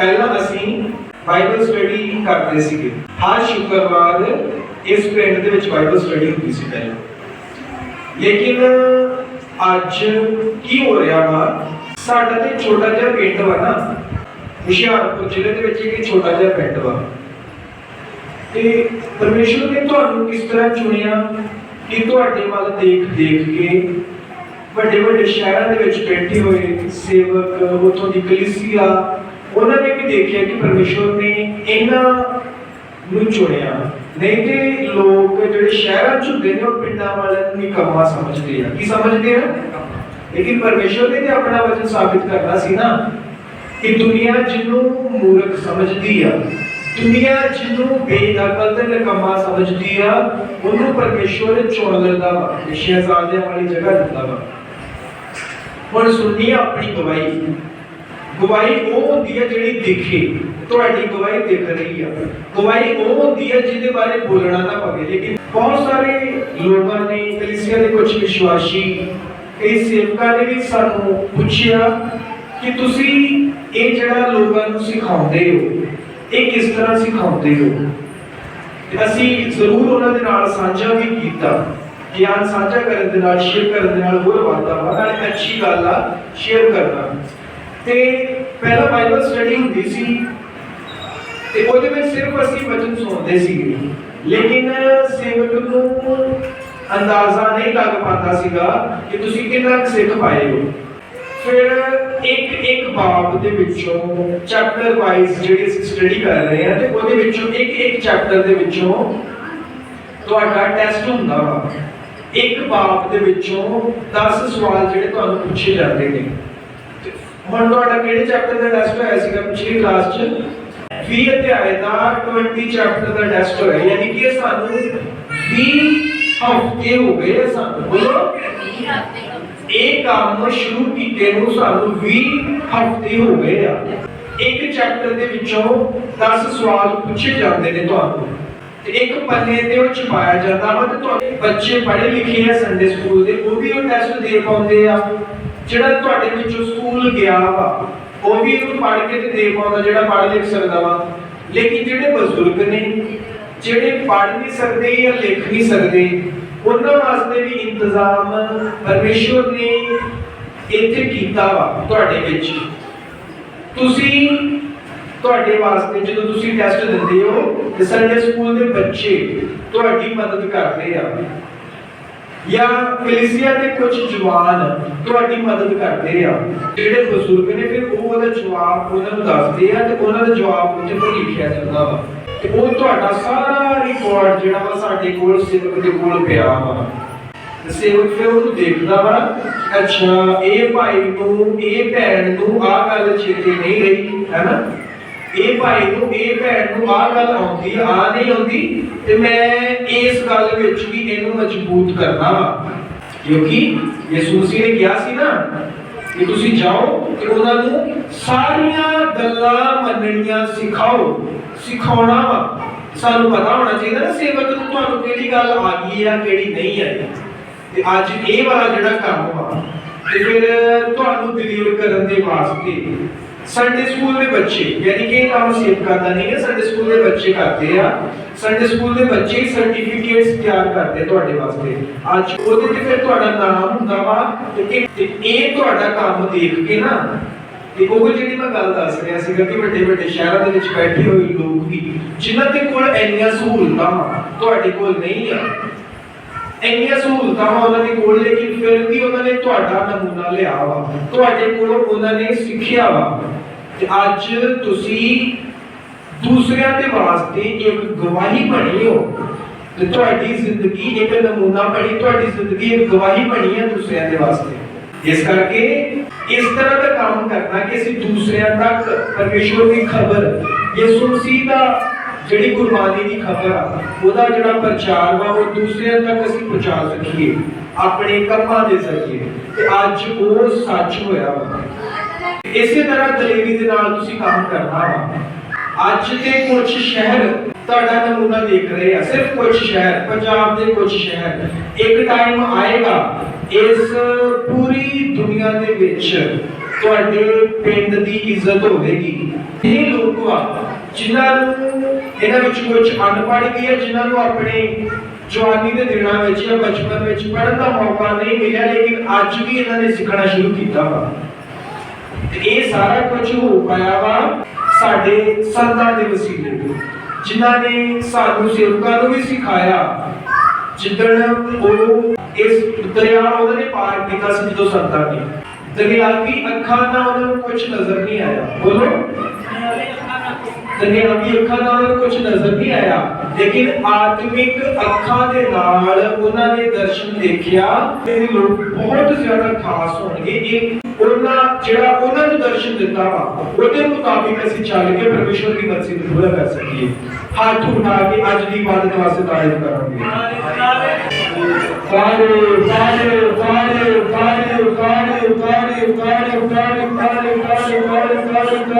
ਪਹਿਲਾਂ ਅਸੀਂ Bible study ਕਰਦੇ ਸੀਗੇ। ਹਰ ਸ਼ੁੱਕਰਵਾਰ ਇਸ ਪਿੰਡ ਦੇ ਵਿੱਚ ਬਾਈਬਲ ਸਟੱਡੀ ਹੁੰਦੀ ਸੀ ਪਹਿਲਾਂ। ਲੇਕਿਨ ਅੱਜ ਕੀ ਹੋ ਰਿਹਾ ਵਾ? ਸਾਡਾ ਤੇ ਛੋਟਾ ਜਿਹਾ ਪਿੰਡ ਵਾ ਨਾ। ਹੁਸ਼ਿਆਰਪੁਰ ਜ਼ਿਲ੍ਹੇ ਦੇ ਵਿੱਚ ਇੱਕ ਛੋਟਾ ਜਿਹਾ ਪਿੰਡ ਵਾ। ਤੇ ਪਰਮੇਸ਼ਵਰ ਨੇ ਤੁਹਾਨੂੰ ਕਿਸ ਤਰ੍ਹਾਂ ਚੁਣਿਆ ਕਿ ਤੁਹਾਡੇ ਵੱਲ ਦੇਖ ਦੇਖ ਕੇ ਵੱਡੇ ਵੱਡੇ ਸ਼ਹਿਰਾਂ ਦੇ ਵਿੱਚ ਬੈਠੇ ਹੋਏ ਸੇਵਕ, ਉਥੋਂ ਦੀ ਕਲੀਸਿਆ ਉਹਨਾਂ ਨੇ ਵੀ ਦੇਖਿਆ ਕਿ ਪਰਮੇਸ਼ਵਰ ਨੇ ਇਹਨਾਂ ਨੂੰ ਚੁਣਿਆ। ਨਹੀਂ ਤੇ ਲੋਕ ਜਿਹੜੇ ਸ਼ਹਿਰਾਂ ਚ ਹੁੰਦੇ ਨੇ, ਉਹ ਪਿੰਡਾਂ ਵਾਲਿਆਂ ਨੂੰ ਨਿਕੰਮਾ ਸਮਝਦੇ ਆ। ਕੀ ਸਮਝਦੇ ਆ? ਲੇਕਿਨ ਪਰਮੇਸ਼ਵਰ ਨੇ ਤੇ ਆਪਣਾ ਵਚਨ ਸਾਬਿਤ ਕਰਨਾ ਸੀ ਨਾ ਕਿ ਦੁਨੀਆ ਜਿਹਨੂੰ ਮੂਰਖ ਸਮਝਦੀ ਆ, ਦੁਨੀਆ ਜਿਹਨੂੰ ਬੇਦਖਲ ਤੇ ਨਿਕੰਮਾ ਸਮਝਦੀ ਆ, ਉਹਨੂੰ ਪਰਮੇਸ਼ਵਰ ਚੁਣ ਲੈਂਦਾ ਵਾ ਸ਼ਹਿਜ਼ਾਦਿਆਂ ਵਾਲੀ ਜਗ੍ਹਾ ਦਿੰਦਾ ਵਾ। ਹੁਣ ਸੁਣਨੀ ਆਪਣੀ ਗਵਾਹੀ। ਗਵਾਹੀ ਉਹ ਹੁੰਦੀ ਹੈ ਜਿਹੜੀ ਦਿਖੇ, ਤੁਹਾਡੀ ਗਵਾਹੀ ਦਿਖ ਰਹੀ ਆ। ਗਵਾਹੀ ਉਹ ਹੁੰਦੀ ਹੈ ਜਿਹਦੇ ਬਾਰੇ ਬੋਲਣਾ ਨਾ ਪਵੇ, ਲੇਕਿਨ ਬਹੁਤ ਸਾਰੇ ਲੋਕਾਂ ਨੇ, ਕਲੀਸਿਆ ਦੇ ਕੁਝ ਵਿਸ਼ਵਾਸੀ ਕਈ ਸੇਵਕਾਂ ਨੇ ਵੀ ਸਾਨੂੰ ਪੁੱਛਿਆ ਕਿ ਤੁਸੀਂ ਇਹ ਜਿਹੜਾ ਲੋਕਾਂ ਨੂੰ ਸਿਖਾਉਂਦੇ ਹੋ, ਇਹ ਕਿਸ ਤਰ੍ਹਾਂ ਸਿਖਾਉਂਦੇ ਹੋ? ਅਸੀਂ ਜ਼ਰੂਰ ਉਹਨਾਂ ਦੇ ਨਾਲ ਸਾਂਝਾ ਵੀ ਕੀਤਾ ਗਿਆਨ ਸਾਂਝਾ ਕਰਨ ਦੇ ਨਾਲ ਸ਼ੇਅਰ ਕਰਨ ਦੇ ਨਾਲ ਹੋਰ ਵਾਧਾ ਵਾ ਅੱਛੀ ਗੱਲ ਆ ਸ਼ੇਅਰ ਕਰਨਾ। ਤੇ ਪਹਿਲਾਂ ਬਾਈਬਲ ਸਟੱਡੀ ਹੁੰਦੀ ਸੀ ਤੇ ਉਹਦੇ ਵਿੱਚ ਸਿਰਫ ਅਸੀਂ ਵਚਨ ਸੁਣਦੇ ਸੀਗੇ। ਲੇਕਿਨ ਸੇਵਕ ਨੂੰ ਅੰਦਾਜ਼ਾ ਨਹੀਂ ਲੱਗ ਪਾਉਂਦਾ ਸੀਗਾ ਕਿ ਤੁਸੀਂ ਕਿੰਨਾ ਸਿੱਖ ਪਾਏ ਹੋ। ਫਿਰ ਇੱਕ ਇੱਕ ਬਾਬ ਦੇ ਵਿੱਚੋਂ ਚੈਪਟਰ ਵਾਈਜ਼ ਜਿਹੜੀ ਸਟੱਡੀ ਕਰ ਰਹੇ ਹਾਂ ਤੇ ਉਹਦੇ ਵਿੱਚੋਂ ਇੱਕ ਇੱਕ ਚੈਪਟਰ ਦੇ ਵਿੱਚੋਂ ਤੁਹਾਡਾ ਟੈਸਟ ਹੁੰਦਾ ਵਾ। ਇੱਕ ਬਾਬ ਦੇ ਵਿੱਚੋਂ 10 ਸਵਾਲ ਜਿਹੜੇ ਤੁਹਾਨੂੰ ਪੁੱਛੇ ਜਾਂਦੇ ਨੇ। ਹੁਣ ਤੁਹਾਡਾ ਕਿਹੜੇ ਚੈਪਟਰ ਦਾ ਟੈਸਟ ਹੋਇਆ ਸੀਗਾ ਪਿਛਲੀ ਕਲਾਸ 'ਚ? 20 ਅਧਿਆਏ ਦਾ 20 ਚੈਪਟਰ ਦਾ ਟੈਸਟ ਹੋਇਆ, ਯਾਨੀ ਕਿ ਇਹ ਸਾਨੂੰ 20 ਹਫ਼ਤੇ ਹੋ ਗਏ ਸਾਨੂੰ, ਬੋਲੋ। ਇਹ ਕੰਮ ਸ਼ੁਰੂ ਕੀਤੇ ਨੂੰ ਸਾਨੂੰ 20 ਹਫ਼ਤੇ ਹੋ ਗਏ ਆ। ਇੱਕ ਚੈਪਟਰ ਦੇ ਵਿੱਚੋਂ 10 ਸਵਾਲ ਪੁੱਛੇ ਜਾਂਦੇ ਨੇ ਤੁਹਾਨੂੰ। ਤੇ ਇੱਕ ਪੰਨੇ ਤੇ ਉਹ ਛਪਾਇਆ ਜਾਂਦਾ ਵਾ ਤੇ ਤੁਹਾਡੇ ਬੱਚੇ ਪੜ੍ਹੇ ਲਿਖੇ ਆ ਸੰਡੇ ਸਕੂਲ ਦੇ, ਉਹ ਵੀ ਉਹ ਟੈਸਟ ਦੇ ਪਾਉਂਦੇ ਆ। ਜਿਹੜਾ ਤੁਹਾਡੇ ਵਿੱਚੋਂ ਸਕੂਲ ਗਿਆ ਵਾ, ਉਹ ਵੀ ਉਹਨੂੰ ਪੜ੍ਹ ਕੇ ਤੇ ਦੇ ਪਾਉਂਦਾ, ਜਿਹੜਾ ਪੜ੍ਹ ਲਿਖ ਸਕਦਾ ਵਾ। ਲੇਕਿਨ ਜਿਹੜੇ ਬਜ਼ੁਰਗ ਨੇ, ਜਿਹੜੇ ਪੜ੍ਹ ਨਹੀਂ ਸਕਦੇ ਜਾਂ ਲਿਖ ਨਹੀਂ ਸਕਦੇ, ਉਹਨਾਂ ਵਾਸਤੇ ਵੀ ਇੰਤਜ਼ਾਮ ਪਰਮੇਸ਼ਵਰ ਨੇ ਇੱਥੇ ਕੀਤਾ ਵਾ ਤੁਹਾਡੇ ਵਿੱਚ। ਤੁਸੀਂ ਤੁਹਾਡੇ ਵਾਸਤੇ ਜਦੋਂ ਤੁਸੀਂ ਟੈਸਟ ਦਿੰਦੇ ਹੋ, ਤੇ ਸੰਡੇ ਸਕੂਲ ਦੇ ਬੱਚੇ ਤੁਹਾਡੀ ਮਦਦ ਕਰਦੇ ਆ। ਜਾਂ ਕਲੀਸਿਆ ਦੇ ਕੁਝ ਜਵਾਨ ਤੁਹਾਡੀ ਮਦਦ ਕਰਦੇ ਆ। ਜਿਹੜੇ ਬਜ਼ੁਰਗ ਨੇ ਫਿਰ ਉਹ ਉਹਦਾ ਜਵਾਬ ਉਹਨਾਂ ਨੂੰ ਦੱਸਦੇ ਆ ਤੇ ਉਹਨਾਂ ਦਾ ਜਵਾਬ ਉੱਤੇ ਲਿਖਿਆ ਜਾਂਦਾ ਵਾ। ਤੇ ਉਹ ਤੁਹਾਡਾ ਸਾਰਾ ਰਿਕਾਰਡ ਜਿਹੜਾ ਵਾ ਸਾਡੇ ਕੋਲ ਸੇਵਕ ਦੇ ਕੋਲ ਪਿਆ ਵਾ। ਤੇ ਸੇਵਕ ਫਿਰ ਉਹਨੂੰ ਦੇਖਦਾ ਵਾ, ਅੱਛਾ, ਇਹ ਭਾਈ ਨੂੰ, ਇਹ ਭੈਣ ਨੂੰ ਆਹ ਗੱਲ ਚੇਤੇ ਨਹੀਂ ਰਹੀ ਹੈਨਾ ਇਹ ਭਾਈ ਨੂੰ, ਇਹ ਭੈਣ ਨੂੰ ਆਹ ਗੱਲ ਆਉਂਦੀ ਆ ਆਹ ਨਹੀਂ ਆਉਂਦੀ ਤੇ ਮੈਂ ਇਸ ਗੱਲ ਵਿੱਚ ਵੀ ਇਹਨੂੰ ਮਜ਼ਬੂਤ ਕਰਨਾ ਵਾ। ਕਿਉਂਕਿ ਯਿਸੂ ਮਸੀਹ ਨੇ ਕਿਹਾ ਸੀ ਨਾ ਕਿ ਤੁਸੀਂ ਜਾਓ ਤੇ ਉਹਨਾਂ ਨੂੰ ਸਾਰੀਆਂ ਗੱਲਾਂ ਮੰਨਣੀਆਂ ਸਿਖਾਓ, ਸਿਖਾਉਣਾ ਵਾ। ਸਾਨੂੰ ਪਤਾ ਹੋਣਾ ਚਾਹੀਦਾ ਨਾ ਸੇਵਕ ਨੂੰ ਤੁਹਾਨੂੰ ਕਿਹੜੀ ਗੱਲ ਆ ਗਈ ਆ ਕਿਹੜੀ ਨਹੀਂ ਆਈ ਤੇ ਅੱਜ ਇਹ ਵਾਲਾ ਜਿਹੜਾ ਕੰਮ ਵਾ, ਤੇ ਫਿਰ ਤੁਹਾਨੂੰ ਡਿਲੀਵਰ ਕਰਨ ਦੇ ਵਾਸਤੇ ਸੰਡੇ ਸਕੂਲ ਦੇ ਬੱਚੇ, ਯਾਨੀ ਕਿ ਇਹ ਕੰਮ ਸੇਵਕਾਂ ਦਾ ਨਹੀਂ ਹੈ, ਸੰਡੇ ਸਕੂਲ ਦੇ ਬੱਚੇ ਕਰਦੇ ਆ। ਸੰਡੇ ਸਕੂਲ ਦੇ ਬੱਚੇ ਸਰਟੀਫਿਕੇਟਸ ਤਿਆਰ ਕਰਦੇ ਤੁਹਾਡੇ ਵਾਸਤੇ। ਅੱਜ ਉਹਦੇ ਤੇ ਫਿਰ ਤੁਹਾਡਾ ਨਾਮ ਹੁੰਦਾ ਵਾ ਤੇ ਇਹ- ਤੁਹਾਡਾ ਕੰਮ ਦੇਖ ਕੇ ਨਾ, ਤੇ ਉਹ ਜਿਹੜੀ ਮੈਂ ਗੱਲ ਦੱਸ ਰਿਹਾ ਸੀਗਾ ਕਿ ਵੱਡੇ ਵੱਡੇ ਸ਼ਹਿਰਾਂ ਦੇ ਵਿੱਚ ਬੈਠੇ ਹੋਏ ਲੋਕ ਵੀ, ਜਿਨ੍ਹਾਂ ਦੇ ਕੋਲ ਇੰਨੀਆਂ ਸਹੂਲਤਾਂ ਤੁਹਾਡੇ ਕੋਲ ਨਹੀਂ ਆ। ਇੰਨੀਆਂ ਸਹੂਲਤਾਂ ਉਹਨਾਂ ਦੇ ਕੋਲ ਲੇਕਿਨ ਫਿਰ ਵੀ ਉਹਨਾਂ ਨੇ ਤੁਹਾਡਾ ਨਮੂਨਾ ਲਿਆ ਵਾ। ਤੁਹਾਡੇ ਕੋਲੋਂ ਉਹਨਾਂ ਨੇ ਸਿੱਖਿਆ ਵਾ। ਤੇ ਅੱਜ ਤੁਸੀਂ ਦੂਸਰਿਆਂ ਦੇ ਵਾਸਤੇ ਇੱਕ ਗਵਾਹੀ ਬਣੀ ਹੋ, ਤੇ ਤੁਹਾਡੀ ਜ਼ਿੰਦਗੀ ਇੱਕ ਨਮੂਨਾ ਬਣੀ, ਤੁਹਾਡੀ ਜ਼ਿੰਦਗੀ ਇੱਕ ਗਵਾਹੀ ਬਣੀ ਹੈ ਦੂਸਰਿਆਂ ਦੇ ਵਾਸਤੇ। ਇਸ ਕਰਕੇ ਇਸ ਤਰ੍ਹਾਂ ਦਾ ਕੰਮ ਕਰਨਾ ਕਿ ਅਸੀਂ ਦੂਸਰਿਆਂ ਤੱਕ ਪਰਮੇਸ਼ਵਰ ਦੀ ਖਬਰ, ਯਿਸੂ ਮਸੀਹ ਦਾ ਜਿਹੜੀ ਕੁਰਬਾਨੀ ਦੀ ਖਬਰ ਆ, ਉਹਦਾ ਜਿਹੜਾ ਪ੍ਰਚਾਰ ਵਾ, ਉਹ ਦੂਸਰਿਆਂ ਤੱਕ ਅਸੀਂ ਪਹੁੰਚਾ ਸਕੀਏ, ਆਪਣੇ ਕੰਮਾਂ ਦੇ ਸਕੀਏ ਤੇ ਅੱਜ ਉਹ ਸੱਚ ਹੋਇਆ ਵਾ। ਇਸੇ ਤਰ੍ਹਾਂ ਦਲੇਰੀ ਦੇ ਨਾਲ ਤੁਸੀਂ ਕੰਮ ਕਰਨਾ ਵਾ। ਅੱਜ ਦੇ ਕੁਝ ਸ਼ਹਿਰ ਤੁਹਾਡਾ ਨਮੂਨਾ ਦੇਖ ਰਹੇ ਆ। ਸਿਰਫ ਕੁਝ ਸ਼ਹਿਰ, ਪੰਜਾਬ ਦੇ ਕੁਝ ਸ਼ਹਿਰ। ਇੱਕ ਟਾਈਮ ਆਏਗਾ, ਇਸ ਪੂਰੀ ਦੁਨੀਆ ਦੇ ਵਿੱਚ ਤੁਹਾਡੇ ਪਿੰਡ ਦੀ ਇੱਜ਼ਤ ਹੋਵੇਗੀ। ਇਹ ਲੋਕ ਜਿਨ੍ਹਾਂ ਨੂੰ, ਇਹਨਾਂ ਵਿੱਚ ਕੁਝ ਅਨਪੜ੍ਹ ਵੀ ਹੈ, ਜਿਨ੍ਹਾਂ ਨੂੰ ਆਪਣੇ ਜਵਾਨੀ ਦੇ ਦਿਨਾਂ ਵਿੱਚ ਜਾਂ ਬਚਪਨ ਵਿੱਚ ਪੜ੍ਹਨ ਦਾ ਮੌਕਾ ਨਹੀਂ ਮਿਲਿਆ, ਲੇਕਿਨ ਅੱਜ ਵੀ ਇਹਨਾਂ ਨੇ ਸਿੱਖਣਾ ਸ਼ੁਰੂ ਕੀਤਾ ਵਾ। ਇਹ ਸਾਰਾ ਕੁਝ ਹੋ ਪਾਇਆ ਵਾ ਸਾਡੇ ਸੰਤਾਂ ਦੇ ਵਸੀਲੇ ਤੋਂ ਜਿਨ੍ਹਾਂ ਨੇ ਸਾਨੂੰ ਸੇਵਕਾਂ ਨੂੰ ਵੀ ਸਿਖਾਇਆ। ਜਿੱਦਣ ਉਹ ਇਸ ਦਰਿਆ ਉਹਨਾਂ ਨੇ ਪਾਰ ਕੀਤਾ ਸੀ, ਜਦੋਂ ਸੰਤਾਂ ਨੇ। ਦਰਿਆਵੀ ਅੱਖਾਂ ਨਾਲ ਉਹਨਾਂ ਨੂੰ ਕੁਝ ਨਜ਼ਰ ਨਹੀਂ ਆਇਆ। ਬੋਲੋ। ਦੁਨਿਆਵੀ ਅੱਖਾਂ ਨਾਲ ਉਹਨਾਂ ਨੂੰ ਕੁਝ ਨਜ਼ਰ ਨਹੀਂ ਆਇਆ ਲੇਕਿਨ ਆਤਮਿਕ ਅੱਖਾਂ ਦੇ ਨਾਲ ਉਹਨਾਂ ਨੇ ਦਰਸ਼ਨ ਦੇਖਿਆ ਤੇ ਇਹ ਲੋਕ ਬਹੁਤ ਜ਼ਿਆਦਾ ਖਾਸ ਹੋਣਗੇ ਇਹ ਉਹਨਾਂ ਜਿਹੜਾ ਉਹਨਾਂ ਨੂੰ ਦਰਸ਼ਨ ਦਿੱਤਾ ਵਾ ਉਹਦੇ ਮੁਤਾਬਿਕ ਅਸੀਂ ਚੱਲ ਕੇ ਪਰਮੇਸ਼ਵਰ ਦੀ ਮਰਜ਼ੀ ਨੂੰ ਪੂਰਾ ਕਰ ਸਕੀਏ ਹੱਥ ਉਠਾ ਕੇ ਅੱਜ ਦੀ ਇਬਾਦਤ ਵਾਸਤੇ ਤਾਰੀਫ ਕਰਾਂਗੇ Father, Father, Father, Father, Father, Father, Father, Father, Father, Father, Father, Father, Father.